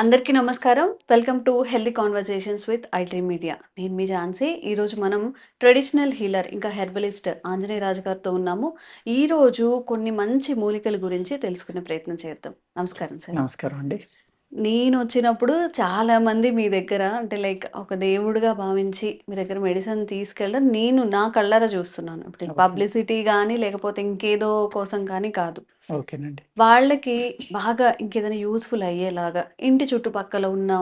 అందరికీ నమస్కారం. Welcome to healthy conversations with iTree media నేను మీ ఝాన్సీ. ఈరోజు మనం ట్రెడిషనల్ హీలర్ ఇంకా హెర్బలిస్ట్ ఆంజనేయ రాజు గారితో ఉన్నాము. ఈరోజు కొన్ని మంచి మూలికల గురించి తెలుసుకునే ప్రయత్నం చేద్దాం. నమస్కారం సార్. నమస్కారం అండి. నేను వచ్చినప్పుడు చాలా మంది మీ దగ్గర అంటే లైక్ ఒక దేవుడిగా భావించి మీ దగ్గర మెడిసిన్ తీసుకెళ్ళడం నేను నా కళ్ళారా చూస్తున్నాను. ఇప్పుడు. పబ్లిసిటీ కానీ లేకపోతే ఇంకేదో కోసం కానీ కాదు. ఓకేనండి. వాళ్ళకి బాగా ఇంకేదైనా యూస్ఫుల్ అయ్యేలాగా ఇంటి చుట్టుపక్కల ఉన్న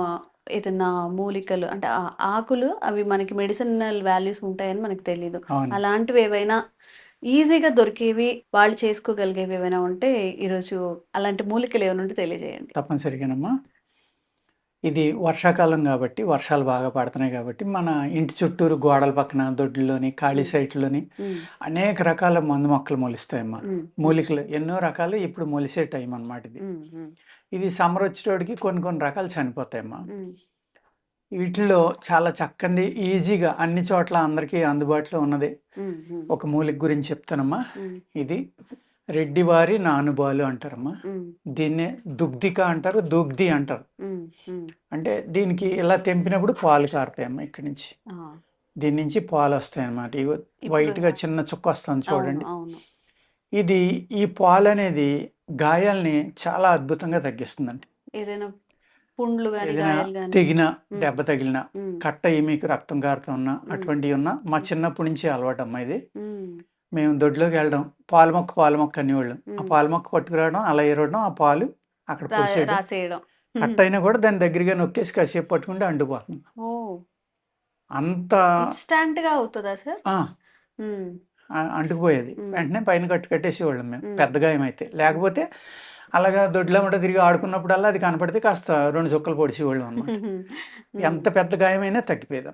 ఏదైనా మూలికలు అంటే ఆ ఆకులు అవి మనకి మెడిసినల్ వాల్యూస్ ఉంటాయని మనకు తెలీదు. అవును అలాంటివి ఏవైనా ఈజీగా దొరికేవి వాళ్ళు చేసుకోగలిగేవి ఏవైనా ఉంటే ఈరోజు అలాంటి మూలికలు ఏమైనా ఉంటే తెలియజేయండి. తప్పనిసరిగానమ్మా. ఇది వర్షాకాలం కాబట్టి వర్షాలు బాగా పడుతున్నాయి కాబట్టి మన ఇంటి చుట్టూరు గోడల పక్కన దొడ్లోని ఖాళీ. సైట్లోని అనేక రకాల మందు మొక్కలు మొలుస్తాయమ్మా. మూలికలు ఎన్నో రకాలు ఇప్పుడు మొలిసే టైం అన్నమాట ఇది ఇది సమ్మర్ వచ్చేటోడికి కొన్ని కొన్ని రకాలు చనిపోతాయమ్మా. వీటిలో చాలా చక్కని ఈజీగా అన్ని చోట్ల అందరికీ అందుబాటులో ఉన్నది. ఒక మూలిక గురించి చెప్తానమ్మా. ఇది రెడ్డివారి నానుబాలు అంటారమ్మా. దీన్నే దుగ్ధిక అంటారు దుగ్ధి అంటారు. అంటే దీనికి ఇలా తెంపినప్పుడు పాలు కారుతాయమ్మా ఇక్కడి నుంచి. దీని నుంచి పాలు వస్తాయి అన్నమాట ఇగో ఇప్పుడు- వైట్గా చిన్న చుక్క వస్తుంది చూడండి. ఇది ఈ పాలు అనేది గాయాల్ని చాలా అద్భుతంగా తగ్గిస్తుందండి. ఏదైనా పుండ్లు తెగిన దెబ్బ తగిలిన కట్ట అయ్యి మీకు రక్తం కారుతా ఉన్నా అటువంటివి ఉన్నా మా చిన్నప్పటి నుంచి అలవాటు అమ్మా ఇది మేము దొడ్లోకి వెళ్ళడం పాలు మొక్క పాలు మొక్క అనేవాళ్ళం. ఆ. పాలు మొక్క పట్టుకురావడం అలా ఏరవడం ఆ పాలు అక్కడ పోసేయడం రాసేయడం. కట్ అయినా కూడా దాని దగ్గరగా నొక్కేసి కాసేపు పట్టుకుంటే అంటుపోతుంది ఓ. అంత ఇన్స్టాంట్గా అవుతుందా సార్? అంటుకుపోయేది. వెంటనే పైన కట్టు కట్టేసేవాళ్ళం మేము. మ్. పెద్ద గాయం అయితే లేకపోతే అలాగా దొడ్లో ముట్ట తిరిగి ఆడుకున్నప్పుడల్లా అది కనపడితే కాస్త రెండు చుక్కలు పొడిచేవాళ్ళం అన్నమాట. ఉమ్, ఎంత పెద్ద గాయమైనా తగ్గిపోయేది.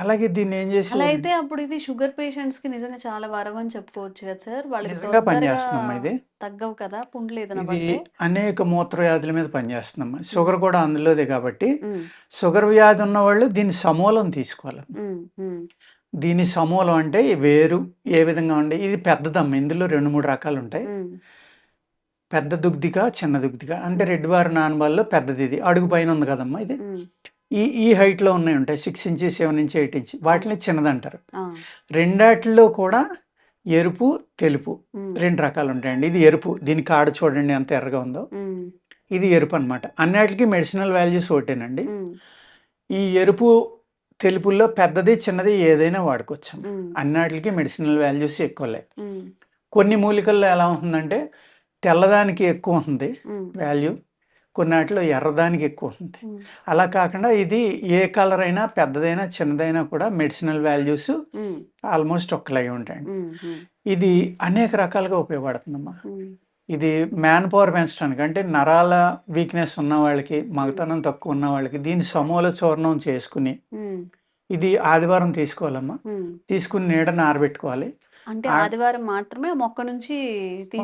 అలాగే దీన్ని ఏం చేసి అయితే అప్పుడు ఇది షుగర్ పేషెంట్స్కి నిజంగా చాలా వరం అని చెప్పుకోవచ్చు కదా సార్? వాళ్ళకి నిజంగా పనిచేస్తుందమ్మా ఇది. తగ్గవు కదా? పుండ్లు ఏదైనా ఇది అనేక మూత్ర వ్యాధుల మీద పనిచేస్తుందమ్మా. షుగర్ కూడా అందులోదే కాబట్టి షుగర్ వ్యాధి ఉన్న వాళ్ళు దీని సమూలం తీసుకోవాలి దీని సమూలం అంటే వేరు ఏ విధంగా ఉండే? ఇది పెద్దదమ్మ. ఇందులో రెండు మూడు రకాలు ఉంటాయి. పెద్ద దుగ్ధిక చిన్న దుగ్ధిక అంటే రెడ్ బార్ నానబాల్లో పెద్దది ఇది. అడుగు పైన ఉంది కదమ్మా ఇది. ఈ ఈ హైట్లో ఉన్నాయి ఉంటాయి. Six inch seven inch eight inch వాటిని చిన్నదంటారు. రెండాటిలో కూడా ఎరుపు తెలుపు రెండు రకాలు ఉంటాయండి. ఇది ఎరుపు. దీని కాడ చూడండి ఎంత ఎర్రగా ఉందో. ఇది ఎరుపు అనమాట అన్నిటికీ మెడిసినల్ వాల్యూస్ ఒకటేనండి. ఈ ఎరుపు తెలుపుల్లో పెద్దది చిన్నది ఏదైనా వాడుకోవచ్చు అన్నిటికీ మెడిసినల్ వాల్యూస్ ఎక్కువలే. కొన్ని మూలికల్లో ఎలా ఉంటుందంటే తెల్లదానికి ఎక్కువ ఉమ్, వాల్యూ కొన్నాటిలో ఎర్రదానికి ఎక్కువ ఉంటుంది ఉమ్, అలా కాకుండా ఇది ఏ కలర్ అయినా పెద్దదైనా చిన్నదైనా కూడా మెడిసినల్ వాల్యూస్ ఆల్మోస్ట్ ఒక్కలాగే ఉంటాయండి. ఇది అనేక రకాలుగా ఉపయోగపడుతుందమ్మా. ఇది మ్యాన్ పవర్ పెంచడానికి అంటే నరాల వీక్నెస్ ఉన్న వాళ్ళకి మగతనం తక్కువ ఉన్న వాళ్ళకి దీని సమూల చూర్ణం చేసుకుని ఇది ఆదివారం తీసుకోవాలమ్మా. తీసుకుని నీడని ఆరబెట్టుకోవాలి. అంటే ఆదివారం మాత్రమే మొక్క నుంచి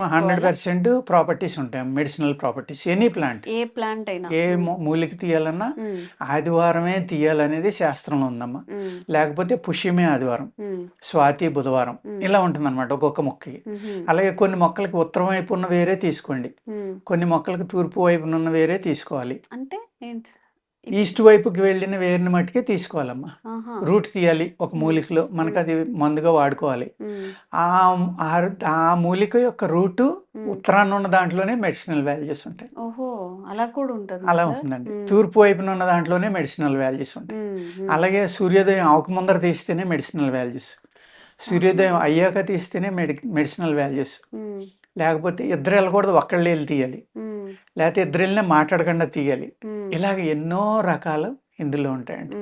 హండ్రెడ్ పర్సెంట్ ప్రాపర్టీస్ ఉంటాయి మెడిసినల్ ప్రాపర్టీస్. Any plant. ఏ ప్లాంట్ అయినా. ఏ మూలిక తీయాలన్నా ఆదివారమే తీయాలనేది శాస్త్రంలో ఉందమ్మా. లేకపోతే పుష్యమే ఆదివారం స్వాతి బుధవారం. ఇలా ఉంటుందన్నమాట ఒక్కొక్క మొక్కకి. అలాగే కొన్ని మొక్కలకి ఉత్తరం వైపు ఉన్న వేరే తీసుకోండి. కొన్ని మొక్కలకి తూర్పు వైపున ఉన్న వేరే తీసుకోవాలి. అంటే ఏంటి? ఈస్ట్ వైపుకి వెళ్ళిన వేరుని మట్టుకే తీసుకోవాలమ్మా. రూట్ తీయాలి ఒక మూలికలో మనకు అది మందుగా వాడుకోవాలి. ఆ ఆ- మూలిక యొక్క రూటు. ఉత్తరాన్ని ఉన్న దాంట్లోనే మెడిసినల్ వాల్యూస్ ఉంటాయి. ఓహో అలా కూడా ఉంటుంది అలా ఉంటుందండి. తూర్పు వైపున ఉన్న దాంట్లోనే మెడిసినల్ వాల్యూస్ ఉంటాయి. అలాగే సూర్యోదయం అవక ముందర తీస్తేనే మెడిసినల్ వాల్యూస్. సూర్యోదయం అయ్యాక తీస్తేనే మెడి మెడిసినల్ వాల్యూస్. లేకపోతే ఇద్దరు వెళ్ళకూడదు ఒక్కళ్ళే వెళ్ళి తీయాలి. లేకపోతే ఇద్దరు వెళ్ళినా మాట్లాడకుండా తీయాలి. ఇలాగ ఎన్నో రకాలు ఇందులో ఉంటాయండి.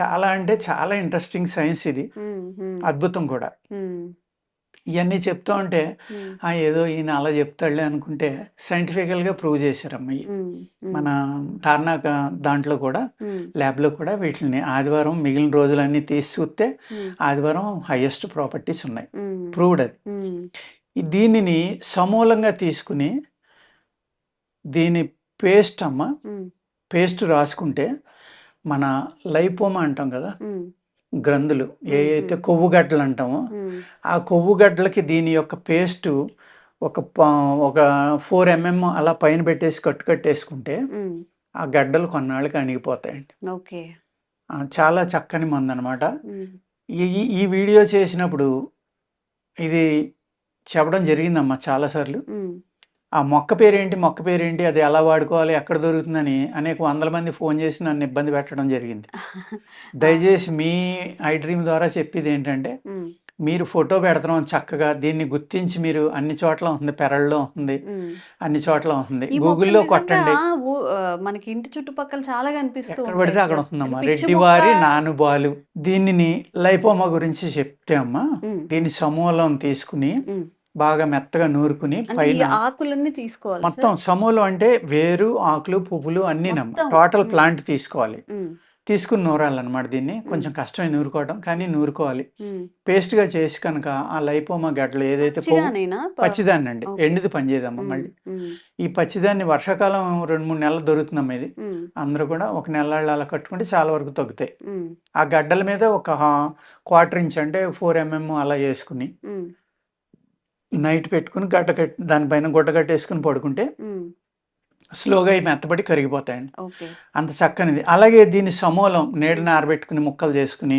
చాలా అంటే చాలా ఇంట్రెస్టింగ్ సైన్స్ ఇది. అద్భుతం కూడా. ఇవన్నీ చెప్తూ ఉంటే "ఆ, ఏదో ఈయన అలా చెప్తాడులే అనుకుంటే సైంటిఫికల్గా ప్రూవ్ చేశారమ్మ. మన తార్నాక దాంట్లో కూడా ల్యాబ్లో కూడా వీటిని ఆదివారం మిగిలిన రోజులన్నీ తీసి చూస్తే ఆదివారం హైయెస్ట్ ప్రాపర్టీస్ ఉన్నాయి. ప్రూవ్డ్ అది. దీనిని సమూలంగా తీసుకుని దీని పేస్ట్ అమ్మ పేస్ట్ రాసుకుంటే మన లైపోమా అంటాం కదా గ్రంథులు ఏ అయితే కొవ్వు గడ్డలు అంటామో ఆ కొవ్వు గడ్డలకి దీని యొక్క పేస్టు ఒక ఒక ఫోర్ ఎంఎం అలా పైన పెట్టేసి కట్టు కట్టేసుకుంటే ఆ గడ్డలు కొన్నాళ్ళకి అణిగిపోతాయండి. ఓకే. చాలా చక్కని. ఈ ఈ ఈ వీడియో చేసినప్పుడు ఇది చెప్పడం జరిగిందమ్మా చాలా సార్లు. హ్మ్. ఆ మొక్క పేరేంటి? మొక్క పేరేంటి? అది ఎలా వాడుకోవాలి? ఎక్కడ దొరుకుతుందని అనేక వందల మంది ఫోను చేసి నన్ను ఇబ్బంది పెట్టడం జరిగింది. దయచేసి మీ ఐ డ్రీమ్ ద్వారా చెప్పేదేంటంటే, హ్మ్. మీరు ఫోటో పెడుతున్నాం చక్కగా దీన్ని గుర్తించి మీరు అన్ని చోట్ల ఉంటుంది. పెరల్లో ఉంటుంది. హ్మ్. అన్ని చోట్ల మొక్క గూగుల్‌లో కొట్టండి. మనకి ఇంటి చుట్టుపక్కల చాలా కనిపిస్తూ ఎక్కడ ఉంటాయి పడితే అక్కడ మొక్క రెడ్డివారి నానుబాలు. దీనిని లైపోమా గురించి చెప్తే అమ్మా. దీని సమూలం తీసుకొని. బాగా మెత్తగా నూరుకుని పైన ఆకులన్నీ తీసుకోవాలా మొత్తం? సమూలం అంటే వేరు, ఆకులు, పువ్వులు. మొత్తం. టోటల్. ప్లాంట్ తీసుకోవాలి. తీసుకొని నూరాలన్నమాట దీన్ని. కొంచెం కష్టమే నూరుకోవడం. కానీ నూరుకోవాలి. హ్మ్. పేస్ట్‌గా చేసి కనుక ఆ లైపోమా గడ్డలు ఏదైతే పువ్వు పచ్చిగానేనా? ప పచ్చిదాన్నండి. ఓకే. ఎండిది పనిచేయదమ్మా. మళ్ళీ. ఈ పచ్చిదాన్ని వర్షాకాలం 2, 3 నెలలు దొరుకుతుందమ్మా ఇది. అందరూ కూడా ఒక నెల్లాళ్ళు అలా కట్టుకుంటే చాలా వరకు తగ్గుతాయి. ఆ గడ్డల మీద ఒక క్వార్టర్ ఇంచ్ అంటే 4 ఎంఎం అలా యేసుకొని హ్మ్. నైట్ పెట్టుకొని గడ్డ కట్ దానిపైన గుడ్డ కట్టేసుకొని పడుకుంటే. స్లోగా అయి మెత్తబడి కరిగిపోతాయండి. అంత చక్కనిది. అలాగే దీని సమూలం నీడన ఆరబెట్టుకుని ముక్కలు చేసుకొని.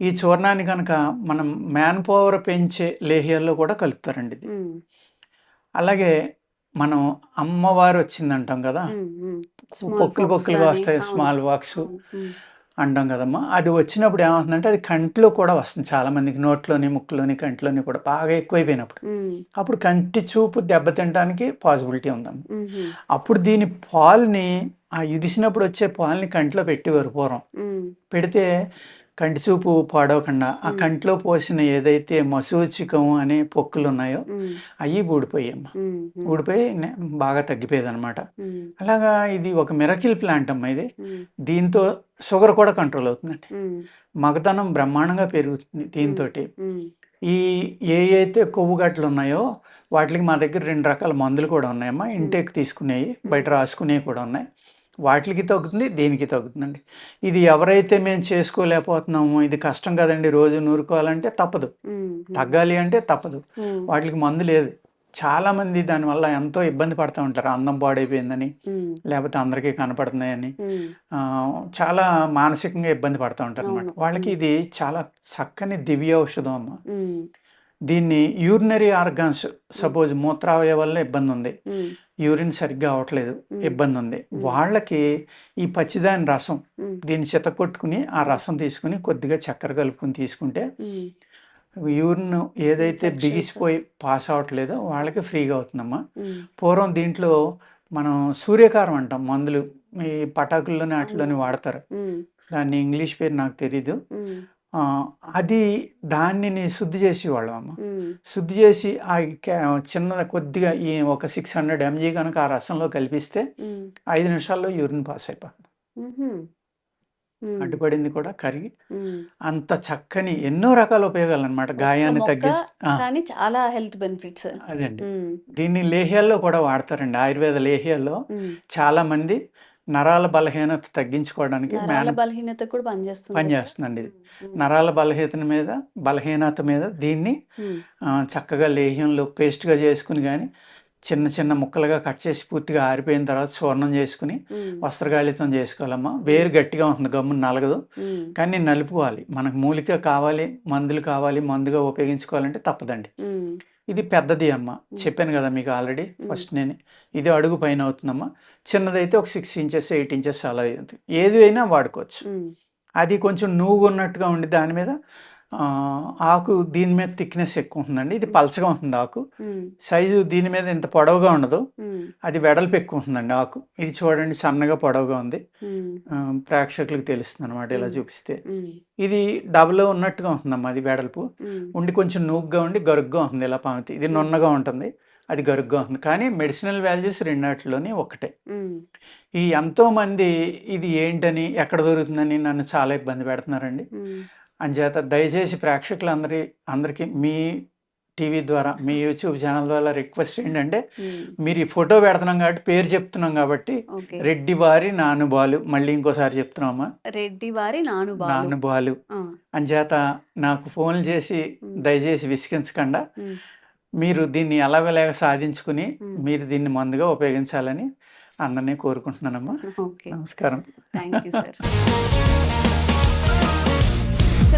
ఈ చూర్ణాన్ని గనక మనం మ్యాన్ పవర్ పెంచే లేహ్యాల్లో కూడా కలుపుతారండి ఇది. అలాగే మనం అమ్మవారు వచ్చిందంటాం కదా! పొక్కులు పొక్కులుగా వస్తాయి. స్మాల్. హ్మ్. అంటాం కదమ్మా! అది వచ్చినప్పుడు ఏమవుతుందంటే అది కంటిలో కూడా వస్తుంది చాలా మందికి. నోట్లోని, ముక్కులోని, కంటిలోని కూడా బాగా ఎక్కువైపోయినప్పుడు. అప్పుడు కంటి చూపు దెబ్బతినటానికి పాసిబిలిటీ ఉందమ్మా. అప్పుడు దీని పాలుని ఆ ఇదిసినప్పుడు వచ్చే పాలుని కంట్లో పెట్టేవారు పూర్వం. హ్మ్. పెడితే కంటి చూపు పాడవకుండా ఆ. కంట్లో పోసిన ఏదైతే మశూచికం అనే. అయ్యి ఊడిపోయాయమ్మా. హ్మ్. హ్మ్. ఊడిపోయి బాగా తగ్గిపోయేదనమాట. హ్మ్. అలాగా ఇది ఒక మిరకిల్ ప్లాంట్ అమ్మా ఇది. దీంతో షుగర్ కూడా కంట్రోల్ అవుతుందండి. మగతనం బ్రహ్మాండంగా పెరుగుతుంది. హ్మ్. ఈ ఏ అయితే కొవ్వు గడ్డలున్నాయో వాటిలికి మా దగ్గర 2 రకాల మందులు కూడా ఉన్నాయమ్మా. ఇంటేక్ తీసుకునేయి, హ్మ్. బయట రాసుకునేయి కూడా ఉన్నాయి. వాటిలికి తగ్గుతుంది. దీనికి తగ్గుతుందండి. ఇది ఎవరైతే మేము చేసుకోలేకపోతున్నామో ఇది కష్టం కదండీ రోజు నూరుకోవాలంటే తప్పదు. తగ్గాలి అంటే తప్పదు. హ్మ్. వాటిలికి మందు లేదు. చాలామంది దానివల్ల ఎంతో ఇబ్బంది పడతా ఉంటారు. అందం పాడైపోయిందని. లేపోతే అందరికీ కనపడుతున్నాయని. చాలా మానసికంగా ఇబ్బంది పడతా ఉంటారనమాట. అవును. వాళ్ళకి. ఇది చాలా చక్కని దివ్య ఔషధం అమ్మ. దీన్ని యూరినరీ ఆర్గాన్స్. సపోజ్ మూత్రావయవాల్లో ఇబ్బందుంది. హ్మ్. యూరిన్ సరిగ్గా అవ్వట్లేదు. ఇబ్బందుంది. హ్మ్. వాళ్ళకి ఈ పచ్చిదాని రసం. దీన్ని చితక్కొట్టుకుని ఆ. రసం తీసుకొని కొద్దిగా చక్కెర కలుపుకొని తీసుకుంటే. యూరిన్ ఏదైతే. బిగిసిపోయి పాస్ అవ్వట్లేదో వాళ్ళకి ఫ్రీగా అవుతుందమ్మా. పూర్వం దీంట్లో మనం సూర్యకారం అంటాం మందులు. ఈ పటాకుల్లోని అవును. ఆటిల్లోని వాడతారు. దాన్ని ఇంగ్లీష్ పేరు నాకు తెలీదు. అది దానిని శుద్ధి చేసేవాళ్ళం అమ్మ. శుద్ధి చేసి ఆ చిన్న కొద్దిగా ఈ ఒక 600 ఎంజీ గనక ఆ రసంలో కలిపిస్తే. 5 నిమిషాల్లో యూరిన్ పాస్ అయిపోతుంది. అడ్డుపడింది కూడా కరిగి. అంత చక్కని ఎన్నో రకాల ఉపయోగాలనమాట. ఒక్క గాయాన్ని మొక్క తగ్గిస్ ఆ! కానీ చాలా హెల్త్ బెనిఫిట్స్. అదండి. హ్మ్. దీన్ని లేహ్యాల్లో కూడా వాడతారండి. ఆయుర్వేద లేహ్యాల్లో హ్మ్. చాలామంది నరాల బలహీనత తగ్గించుకోవడానికి నరాల బలహీనత కూడా పనిచేస్తుందా? పనిచేస్తుందండి ఇది. నరాల బలహీనత మీద బలహీనత మీద దీన్ని చక్కగా లేహ్యంలో పేస్ట్‌గా చేసుకొని గాని, చిన్న చిన్న ముక్కలుగా కట్ చేసి పూర్తిగా ఆరిపోయిన తర్వాత చూర్ణం చేసుకొని. వస్త్రగాళితం చేసుకోవాలమ్మా. వేరు గట్టిగా ఉంటుంది గమ్మున నలగదు. కానీ నలుపుకోవాలి. మనకు మూలిక కావాలి, మందులు కావాలి, మందుగా ఉపయోగించుకోవాలంటే తప్పదండి. ఇది పెద్దది అమ్మ. చెప్పాను గదా మీకు ఆల్రెడీ. ఫస్ట్ నేను. ఇది అడుగు పైన అవుతుందమ్మా. చిన్నదైతే ఒక 6 ఇంచెస్, 8 ఇంచెస్ అలా అవుతుంది. ఏది అయినా వాడుకోవచ్చు. అది కొంచెం నూగున్నట్టుగా ఉండి దాని మీద ఆకు దీని మీద థిక్‌నెస్ ఎక్కువ ఉంటుందండి. ఇది. పలచగా ఉంటుంది ఆకు. సైజు దీని మీద ఇంత పొడవుగా ఉండదు. అది వెడల్పు ఎక్కువ ఉంటుందండి ఆకు. ఇది చూడండి సన్నగా పొడవుగా ఉంది. ప్రేక్షకులకు తెలుస్తుందనమాట ఇలా హ్మ్. చూపిస్తే. ఇది డబలో ఉన్నట్టుగా ఉంటుందమ్మా అది వెడల్పు. ఉండి కొంచెం నూగ్గా ఉండి గరుగ్గా ఉంటుంది ఇలా పామితే. ఇది. నున్నగా ఉంటుంది. అది గరుగ్గా ఉంటుంది. కానీ మెడిసినల్ వాల్యూస్ రెండాటిలోని ఒకటే. ఈ ఎంతోమంది ఇది ఏంటని, ఎక్కడ దొరుకుతుందని నన్ను చాలా ఇబ్బంది పెడుతున్నారండి. అంచేత దయచేసి ప్రేక్షకులందరి అందరికీ మీ టీవీ ద్వారా, మీ యూట్యూబ్ ఛానల్ ద్వారా రిక్వెస్ట్ ఏంటంటే. మీరు ఈ ఫోటో పెడుతున్నాం కాబట్టి, పేరు చెప్తున్నాం కాబట్టి, ఓకే. రెడ్డివారి నానుబాలు మళ్ళీ ఇంకోసారి చెప్తున్నామమ్మా. రెడ్డి వారి నానుబాలు. అంచేత నాకు ఫోన్లు చేసి. దయచేసి విసిగించకుండా. మీరు దీన్ని ఎలాగోలాగ సాధించుకుని. మీరు దీన్ని మందుగా ఉపయోగించాలని అందరినీ కోరుకుంటున్నానమ్మా నమస్కారం thank you sir